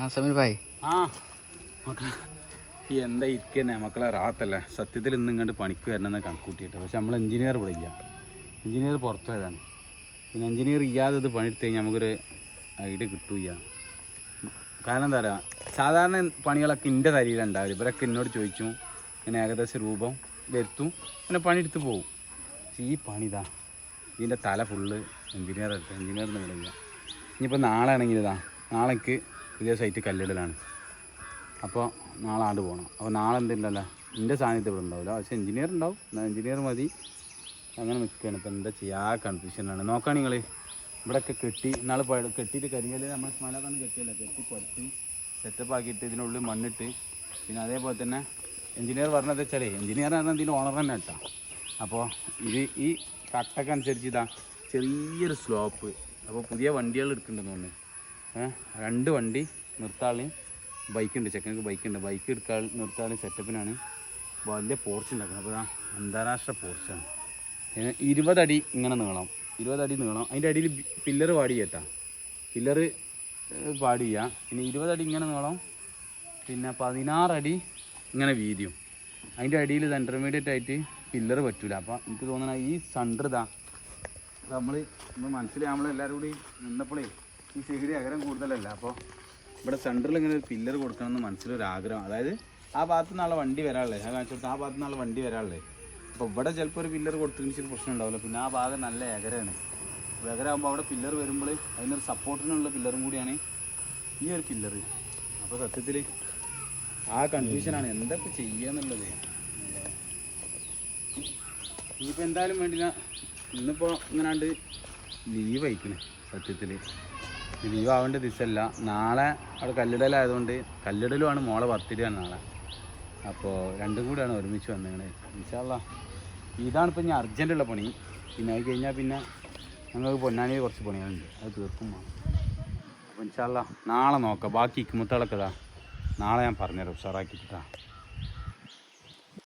ആ സമീർ ആ എന്താ ഇരിക്കുന്നേ? മക്കളെ റാത്തല്ലേ? സത്യത്തിൽ ഇന്ന് ഇങ്ങോട്ട് പണിക്ക് വരണമെന്ന് കണക്കൂട്ടിയിട്ട് പക്ഷെ നമ്മൾ എഞ്ചിനീയർ ഇവിടെ ഇല്ല. എഞ്ചിനീയർ പുറത്തു വരാണ്. പിന്നെ എഞ്ചിനീയർ ഇല്ലാതെ ഇത് പണിയെടുത്ത് കഴിഞ്ഞാൽ നമുക്കൊരു ഐഡിയ കിട്ടൂല കാരണം എന്താ പറയുക? സാധാരണ പണികളൊക്കെ എന്റെ തരിയിൽ ഉണ്ടാവില്ല. ഇവരൊക്കെ എന്നോട് ചോദിച്ചു. ഇങ്ങനെ ഏകദേശം രൂപം വരുത്തും. പിന്നെ പണിയെടുത്ത് പോകും പക്ഷെ ഈ പണിതാ ഇതിന്റെ തല ഫുള്ള് എഞ്ചിനീയർ എടുത്ത്. എഞ്ചിനീയർ വിളിക്കുക ഇനിയിപ്പോൾ നാളെ ആണെങ്കിൽ ഇതാ. നാളേക്ക് പുതിയ സൈറ്റ് കല്ലിടലാണ്. അപ്പോൾ നാളെ ആണ്ട് പോകണം അപ്പോൾ നാളെ എന്തുണ്ടല്ലോ? എന്റെ സാന്നിധ്യം ഇവിടെ ഉണ്ടാവില്ല പക്ഷേ എഞ്ചിനീയർ ഉണ്ടാവും. എഞ്ചിനീയർ മതി. അങ്ങനെ നിൽക്കുകയാണ് ഇപ്പം എന്താ ചെയ്യുക ആ കൺഫ്യൂഷനാണ് നോക്കാം നിങ്ങൾ ഇവിടെയൊക്കെ കെട്ടി നാളെ കെട്ടിയിട്ട് കരിങ്കല്ല് നമ്മൾ മല കണ്ട് കെട്ടിയല്ല? കെട്ടി പൊടിച്ച് സെറ്റപ്പ് ആക്കിയിട്ട് ഇതിനുള്ളിൽ മണ്ണിട്ട് പിന്നെ അതേപോലെ തന്നെ എഞ്ചിനീയർ പറഞ്ഞത് വെച്ചാലേ എഞ്ചിനീയർ പറഞ്ഞാൽ ഇതിന്റെ ഓണർ തന്നെ കേട്ടോ. അപ്പോൾ ഇത് ഈ കട്ടൊക്കെ അനുസരിച്ച് ഇതാ ചെറിയൊരു സ്ലോപ്പ് അപ്പോൾ പുതിയ വണ്ടികൾ എടുക്കുന്നുണ്ടെന്ന് തോന്നുന്നു. രണ്ട് വണ്ടി നിർത്താളിയും ബൈക്ക് ഉണ്ട് ചെക്കനക്ക് ബൈക്ക് ഉണ്ട് ബൈക്ക് എടുക്കാൻ നിർത്താളി സെറ്റപ്പിനാണ് വലിയ പോർച്ച് ഉണ്ടാക്കുന്നത് അപ്പോൾ അന്താരാഷ്ട്ര പോർച്ചാണ് ഇരുപതടി ഇങ്ങനെ നീളം. ഇരുപതടി നീളം. അതിന്റെ അടിയിൽ പില്ലർ പാടി കേട്ടാ പില്ലർ പാടിയ. പിന്നെ ഇരുപതടി ഇങ്ങനെ നീളം. പിന്നെ പതിനാറടി ഇങ്ങനെ വീതിയും. അതിന്റെ അടിയിൽ ഇത് ഇന്റർമീഡിയറ്റ് ആയിട്ട് പില്ലർ പറ്റൂല. അപ്പോൾ എനിക്ക് തോന്നണ ഈ സണ്ടർ ഇതാ. നമ്മൾ നമ്മൾ മനസ്സിൽ നമ്മളെല്ലാവരും കൂടി നിന്നപ്പോഴേ ഈ സൈഡ് അകരം കൂടുതലല്ല. അപ്പോൾ ഇവിടെ സെന്ററിൽ ഇങ്ങനെ ഒരു പില്ലർ കൊടുക്കണമെന്ന് മനസ്സിലൊരു ആഗ്രഹം അതായത് ആ ഭാഗത്തു നിന്നുള്ള വണ്ടി വരാനുള്ളത്. ഞാൻ കാണിച്ചു ആ ഭാഗത്തു നിന്നുള്ള വണ്ടി വരാനുള്ളത്. അപ്പോൾ ഇവിടെ ചിലപ്പോൾ ഒരു പില്ലർ കൊടുത്തതിന് ശരി പ്രശ്നം ഉണ്ടാവില്ല. പിന്നെ ആ ഭാഗം നല്ല ഏകരയാണ്. അപ്പോൾ എകരാകുമ്പോൾ അവിടെ പില്ലർ വരുമ്പോൾ അതിനൊരു സപ്പോർട്ടിനുള്ള പില്ലറും കൂടിയാണ് ഈ ഒരു പില്ലർ അപ്പോൾ സത്യത്തിൽ ആ കൺഫ്യൂഷനാണ് എന്തൊക്കെ ചെയ്യാന്നുള്ളത്. ഇനിയിപ്പോൾ എന്തായാലും വേണ്ടില്ല. ഇന്നിപ്പോൾ ഇങ്ങനാണ്ട് ലീവ് അയക്കണേ സത്യത്തിൽ ലീവ് ആവേണ്ട ദിവസമല്ല നാളെ അവിടെ കല്ലിടലായതുകൊണ്ട് കല്ലിടലുമാണ് മോളെ ബർത്ത്ഡേയാണ് നാളെ. അപ്പോൾ രണ്ടും കൂടിയാണ് ഒരുമിച്ച് വന്നിങ്ങനെ ഇൻഷാല്ല ഇതാണ് ഇപ്പം ഞാൻ അർജന്റുള്ള പണി. പിന്നെ അത് കഴിഞ്ഞാൽ പിന്നെ ഞങ്ങൾക്ക് പൊന്നാനിയിൽ കുറച്ച് പണികളുണ്ട്. അത് തീർക്കും വേണം. അപ്പോൾ ഇൻഷാല്ല നാളെ നോക്കാം. ബാക്കി ഇക്കുമുത്തളൊക്കെ ഇതാ. നാളെ ഞാൻ പറഞ്ഞുതരാം ഉഷാറാക്കിട്ടാ